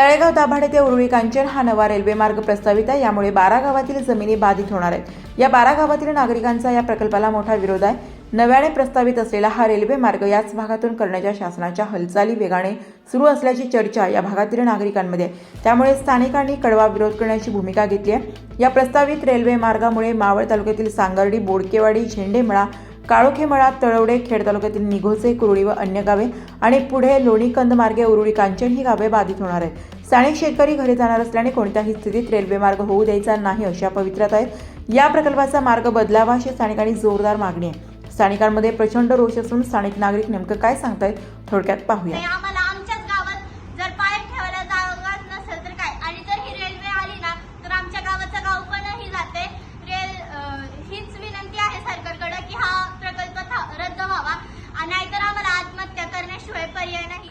तळेगाव दाभाडे ते उरुळी कांचन हा नवा रेल्वे मार्ग प्रस्तावित आहे. यामुळे बारा गावातील जमिनी बाधित होणार आहेत. या बारा गावातील नागरिकांचा या प्रकल्पाला मोठा विरोध आहे. नव्याने प्रस्तावित असलेला हा रेल्वे मार्ग याच भागातून करण्याच्या शासनाच्या हालचाली वेगाने सुरू असल्याची चर्चा या भागातील नागरिकांमध्ये आहे. त्यामुळे स्थानिकांनी कडवा विरोध करण्याची भूमिका घेतली आहे. या प्रस्तावित रेल्वे मार्गामुळे मावळ तालुक्यातील सांगर्डी बोडकेवाडी झेंडेमळा काळोखेमळा तळवडे खेड तालुक्यातील निघोजे कुरुळी व अन्य गावे आणि पुढे लोणीकंद मार्गे उरुळी कांचन ही गावे बाधित होणार आहेत. स्थानिक शेतकरी घरी जाणार असल्याने कोणत्याही स्थितीत रेल्वे मार्ग होऊ द्यायचा नाही अशा पवित्रात आहेत. या प्रकल्पाचा मार्ग बदलावा अशी स्थानिकांनी जोरदार मागणी आहे. स्थानिकांमध्ये प्रचंड रोष असून स्थानिक नागरिक नेमकं काय सांगतायत थोडक्यात पाहूया नाही आम्हाला आमच्याच गावात जर पाय ठेवायला जागा नसेल तर काय आणि जर ही रेल्वे आली ना तर आमच्या गावाचं गाव पणही जाते रेल अं, हीच विनंती आहे सरकारकडे की हा प्रकल्प था- रद्द व्हावा आणि नाहीतर आम्हाला आत्महत्या करण्याशिवाय पर्याय नाही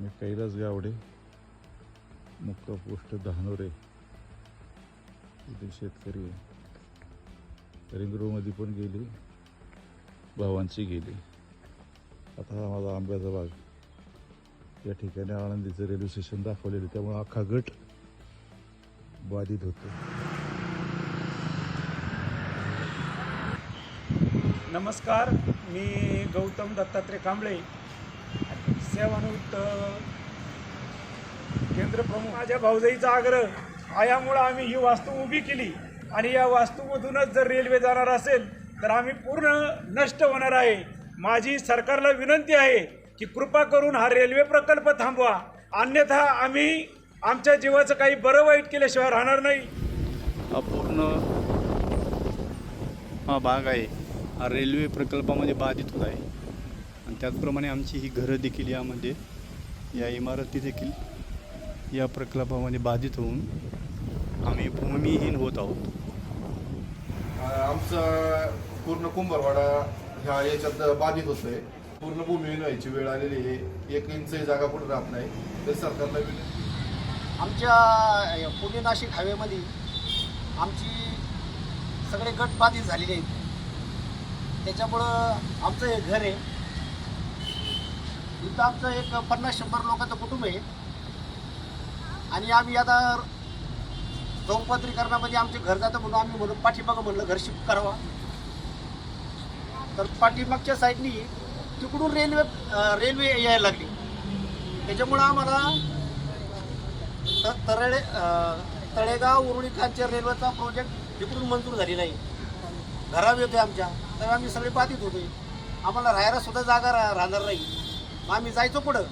मी कैलास गावडे मुक्का पोस्ट धानोरे. इथे शेतकरी आहे. रिंगरूमध्ये पण गेली भावांची गेली. आता हा माझा आंब्याचा बाग. या ठिकाणी आळंदीचं रेल्वे स्टेशन दाखवलेलं त्यामुळे अख्खा गट बाधित होतो. नमस्कार मी गौतम दत्तात्रय कांबळे. सेवानिवृत्त केंद्र प्रमुख माझ्या भाऊजाईचा आग्रह. आयामुळं आम्ही ही वास्तू उभी केली. आणि या वास्तूमधूनच जर रेल्वे जाणार असेल तर आम्ही पूर्ण नष्ट होणार आहे. माझी सरकारला विनंती आहे की कृपा करून हा रेल्वे प्रकल्प थांबवा. अन्यथा आम्ही आमच्या जीवाचं काही बरं वाईट केल्याशिवाय राहणार नाही. हा पूर्ण हा भाग आहे. हा रेल्वे प्रकल्पामध्ये बाधित होत आहे. आणि त्याचप्रमाणे आमची ही घरं देखील यामध्ये या इमारती देखील या प्रकल्पामध्ये बाधित होऊन आम्ही भूमिहीन होत आहोत. आमचा पूर्ण कुंभारवाडा ह्या याच्यात बाधित होतोय. पूर्ण भूमी व्हायची वेळ आलेली आहे. एक इंच जागा कुठं राहत नाही. तर सरकारला विनंती आमच्या पुणे नाशिक हायवेमध्ये आमची सगळे गट बाधित झालेले आहेत. त्याच्यामुळं आमचं हे घर आहे. इथं आमचं एक पन्नास शंभर लोकांचं कुटुंब आहे. आणि आम्ही आता चौपत्रीकरणामध्ये आमचे घर जातं म्हणून आम्ही म्हणून पाठीमागं म्हणलं घर शिफ्ट करावा. तर पाठीमागच्या साईडनी तिकडून रेल्वे रेल्वे यायला लागली. त्याच्यामुळं आम्हाला तरळे तळेगाव उरुळी रेल्वेचा प्रोजेक्ट तिकडून मंजूर झाली नाही घरावे होते आमच्या. तर आम्ही सगळे बाधित होते. आम्हाला राहायला सुद्धा जागा रा- राहणार नाही. आम्ही जायचो पुढं.